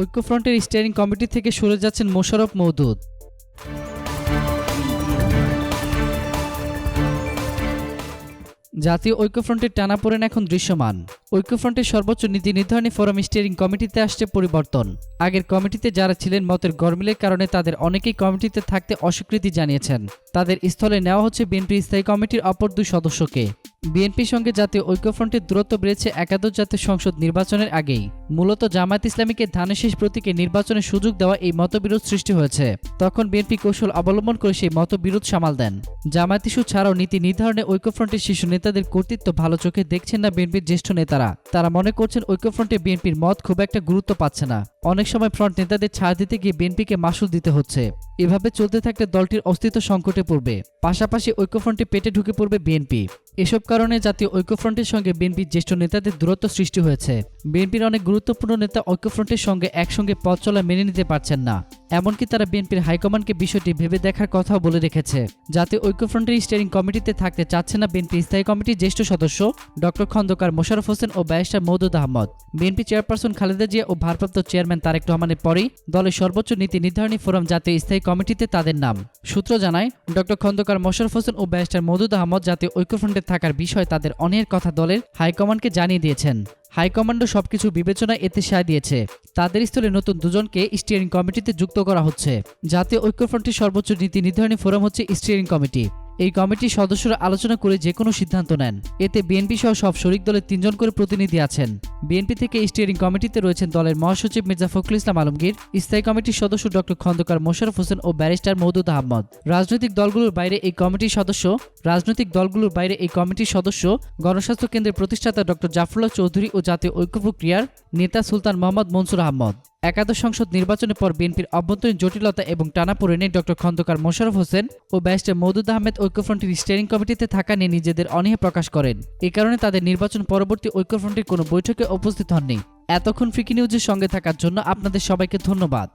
ঐক্যফ্রন্টের steering committee থেকে সরে যাচ্ছেন মোশারফ মওদুদ। জাতীয় ঐক্যফ্রন্টের টানাপোড়েন এখন দৃশ্যমান। ঐক্যফ্রন্টের সর্বোচ্চ নীতি নির্ধারণী ফোরাম স্টিয়ারিং কমিটিতে আসছে পরিবর্তন। আগের কমিটিতে যারা ছিলেন মতের গরমিলের কারণে তাদের অনেকেই কমিটিতে থাকতে অস্বীকৃতি জানিয়েছেন। তাদের স্থলে নেওয়া হচ্ছে বিএনপির স্থায়ী কমিটির অপর দুই সদস্যকে। বিএনপির সঙ্গে জাতীয় ঐক্যফ্রন্টের দূরত্ব বেড়েছে একাদশ জাতীয় সংসদ নির্বাচনের আগেই। মূলত জামায়াত ইসলামীকে ধানের শেষ প্রতীকে নির্বাচনের সুযোগ দেওয়া এই মতবিরোধ সৃষ্টি হয়েছে। তখন বিএনপি কৌশল অবলম্বন করে সেই মতবিরোধ সামাল দেন। জামায়াত ইস্যু ছাড়াও নীতি নির্ধারণে ঐক্যফ্রন্টের শীর্ষ নেতাদের কর্তৃত্ব ভালো চোখে দেখছেন না বিএনপির জ্যেষ্ঠ নেতারা। তারা মনে করছেন ঐক্যফ্রন্টে বিএনপির মত খুব একটা গুরুত্ব পাচ্ছে না। অনেক সময় ফ্রন্ট নেতাদের ছাড় দিতে গিয়ে বিএনপিকে মাসুল দিতে হচ্ছে। এভাবে চলতে থাকলে দলটির অস্তিত্ব সংকটে পড়বে। পাশাপাশি ঐক্যফ্রন্টে পেটে ঢুকে পড়বে বিএনপি। এসব কারণে জাতীয় ঐক্যফ্রন্টের সঙ্গে বিএনপির জ্যেষ্ঠ নেতাদের দূরত্ব সৃষ্টি হয়েছে। বিএনপির অনেক গুরুত্বপূর্ণ নেতা ঐক্যফ্রন্টের সঙ্গে একসঙ্গে পথ চলা মেনে নিতে পারছেন না। এমনকি তারা বিএনপির হাইকমান্ডকে বিষয়টি ভেবে দেখার কথাও বলে রেখেছে। যাতে ঐক্যফ্রন্টের স্টিয়ারিং কমিটিতে থাকতে চাচ্ছে না বিএনপির স্থায়ী কমিটির জ্যেষ্ঠ সদস্য ডক্টর খন্দকার মোশারফ হোসেন ও barrister Moudud Ahmed. BNP chairperson Khaleda Zia ও ভারপ্রাপ্ত চেয়ারম্যান তারেক রহমানের পরেই দলের সর্বোচ্চ নীতি নির্ধারণী ফোরাম জাতীয় স্থায়ী কমিটিতে তাদের নাম। সূত্র জানায় ডক্টর খন্দকার মোশারফ হোসেন ও ব্যারিস্টার মৌদুদ আহমদ জাতীয় ঐক্যফ্রন্টে থাকার বিষয়ে তাদের অনেক কথা দলের হাইকমান্ডকে জানিয়ে দিয়েছেন। হাইকমান্ডও সবকিছু বিবেচনায় এতে সায় দিয়েছে। তাদের স্থলে নতুন দুজনকে স্টিয়ারিং কমিটিতে যুক্ত করা হচ্ছে। জাতীয় ঐক্যফ্রন্টের সর্বোচ্চ নীতি নির্ধারণী ফোরাম হচ্ছে স্টিয়ারিং কমিটি এই কমিটির সদস্যরা আলোচনা করে যে কোনো সিদ্ধান্ত নেন। এতে বিএনপি সহ সব শরিক দলের তিনজন করে প্রতিনিধি আছেন। বিএনপি থেকে স্টিয়ারিং কমিটিতে রয়েছেন দলের মহাসচিব মির্জা ফখরুল ইসলাম আলমগীর, স্থায়ী কমিটির সদস্য ডক্টর খন্দকার মোশারফ হোসেন ও ব্যারিস্টার মৌদুদ আহমদ। রাজনৈতিক দলগুলোর বাইরে এই কমিটির সদস্য, রাজনৈতিক দলগুলোর বাইরে এই কমিটির সদস্য, গণস্বাস্থ্য কেন্দ্রের প্রতিষ্ঠাতা ডক্টর জাফরুল্লাহ চৌধুরী ও জাতীয় ঐক্য প্রক্রিয়ার নেতা সুলতান মোহাম্মদ মনসুর আহমদ। একাদশ সংসদ নির্বাচনের পর বিএনপির অভ্যন্তরীণ জটিলতা এবং টানাপোড়েনে ডক্টর খন্দকার মোশারফ হোসেন ও ব্যারিস্টার মৌদুদ আহমেদ ঐক্যফ্রন্টের স্টিয়ারিং কমিটিতে থাকা নিয়ে নিজেদের অনীহা প্রকাশ করেন। এ কারণে তাদের নির্বাচন পরবর্তী ঐক্যফ্রন্টের কোনো বৈঠকে উপস্থিত হননি। এতক্ষণ ফ্রিকি নিউজের সঙ্গে থাকার জন্য আপনাদের সবাইকে ধন্যবাদ।